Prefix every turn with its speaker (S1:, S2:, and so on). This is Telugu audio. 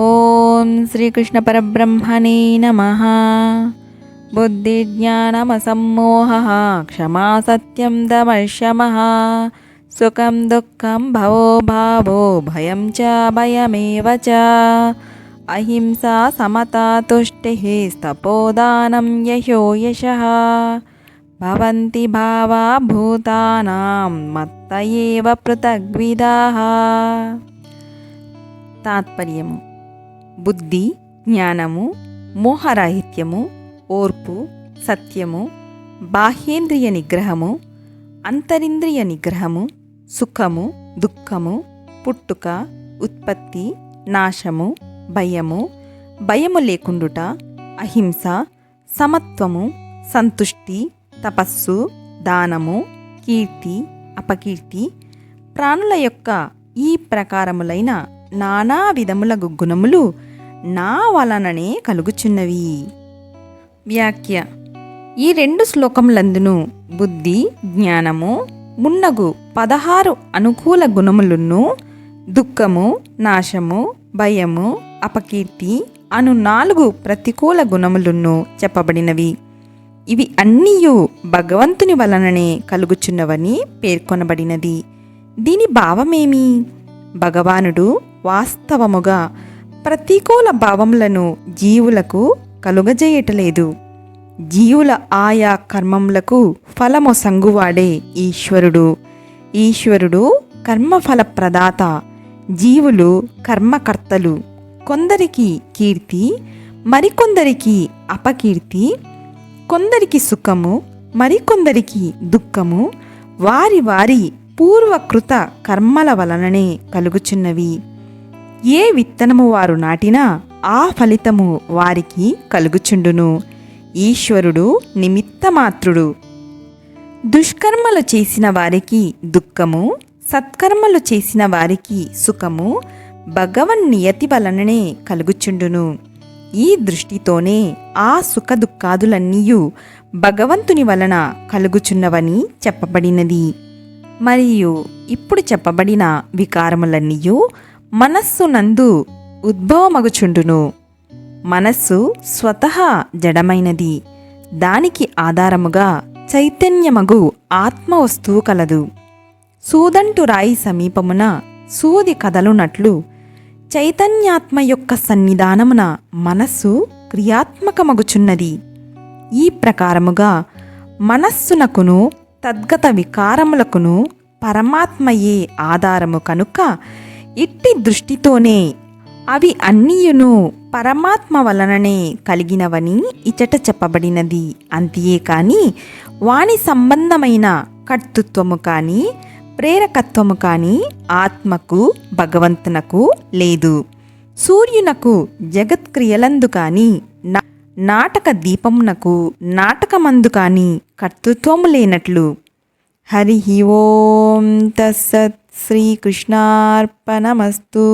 S1: ఓం శ్రీకృష్ణ పరబ్రహ్మణే నమ. బుద్ధిజ్ఞానమసమ్మోహ క్షమా సత్యం దమర్శమ సుఖం దుఃఖం భవో భావో భయం చ భయమేవ చ. అహింసా సమతా తుష్టి స్తపోదానం యశో యశ. భవంతి భావా భూతానాం మత్త ఏవ పృథగ్విదాः. తాత్పర్యము. బుద్ధి జ్ఞానము మోహరాహిత్యము ఓర్పు సత్యము బాహ్యేంద్రియ నిగ్రహము అంతరింద్రియ నిగ్రహము సుఖము దుఃఖము పుట్టుక ఉత్పత్తి నాశము భయము భయము లేకుండుట అహింస సమత్వము సంతుష్టి తపస్సు దానము కీర్తి అపకీర్తి ప్రాణుల యొక్క ఈ ప్రకారములైన నానా విధములగు గుణములు నా వలననే కలుగుచున్నవి. వ్యాఖ్య. ఈ రెండు శ్లోకములందును బుద్ధి జ్ఞానము మున్నగు పదహారు అనుకూల గుణములను దుఃఖము నాశము భయము అపకీర్తి అను నాలుగు ప్రతికూల గుణములను చెప్పబడినవి. ఇవి అన్నీయు భగవంతుని వలననే కలుగుచున్నవని పేర్కొనబడినది. దీని భావమేమి? భగవానుడు వాస్తవముగా ప్రతికూల భావములను జీవులకు కలుగజేయటలేదు. జీవుల ఆయా కర్మములకు ఫలము సంగువాడే ఈశ్వరుడు. ఈశ్వరుడు కర్మఫల ప్రదాత జీవులు కర్మకర్తలు. కొందరికి కీర్తి మరికొందరికి అపకీర్తి. కొందరికి సుఖము మరికొందరికి దుఃఖము. వారి వారి పూర్వకృత కర్మల వలననే కలుగుచున్నవి. ఏ విత్తనము వారు నాటినా ఆ ఫలితము వారికి కలుగుచుండును. ఈశ్వరుడు నిమిత్తమాత్రుడు. దుష్కర్మలు చేసిన వారికి దుఃఖము సత్కర్మలు చేసిన వారికి సుఖము భగవన్ నియతి వలననే కలుగుచుండును. ఈ దృష్టితోనే ఆ సుఖ దుఃఖాదులన్నీయు భగవంతుని వలన కలుగుచున్నవని చెప్పబడినది. మరియు ఇప్పుడు చెప్పబడిన వికారములన్నీయు మనస్సునందు ఉద్భవమగుచుండును. మనస్సు స్వతహా జడమైనది. దానికి ఆధారముగా చైతన్యమగు ఆత్మ వస్తువు కలదు. సూదంటు రాయి సమీపమున సూది కదలునట్లు చైతన్యాత్మ యొక్క సన్నిధానమున మనస్సు క్రియాత్మకమగుచున్నది. ఈ ప్రకారముగా మనస్సునకును తద్గత వికారములకును పరమాత్మయే ఆధారము కనుక ఇట్టి దృష్టితోనే అవి అన్నీయును పరమాత్మ వలననే కలిగినవని ఇచట చెప్పబడినది అంతియే కాని వాణి సంబంధమైన కర్తృత్వము కానీ ప్రేరకత్వము కానీ ఆత్మకు భగవంతునకు లేదు. సూర్యునకు జగత్క్రియలందు కానీ నా- నాటక దీపమునకు నాటకమందు కానీ కర్తృత్వము లేనట్లు హరి ఓం తస్సత్ శ్రీకృష్ణార్పణమస్తు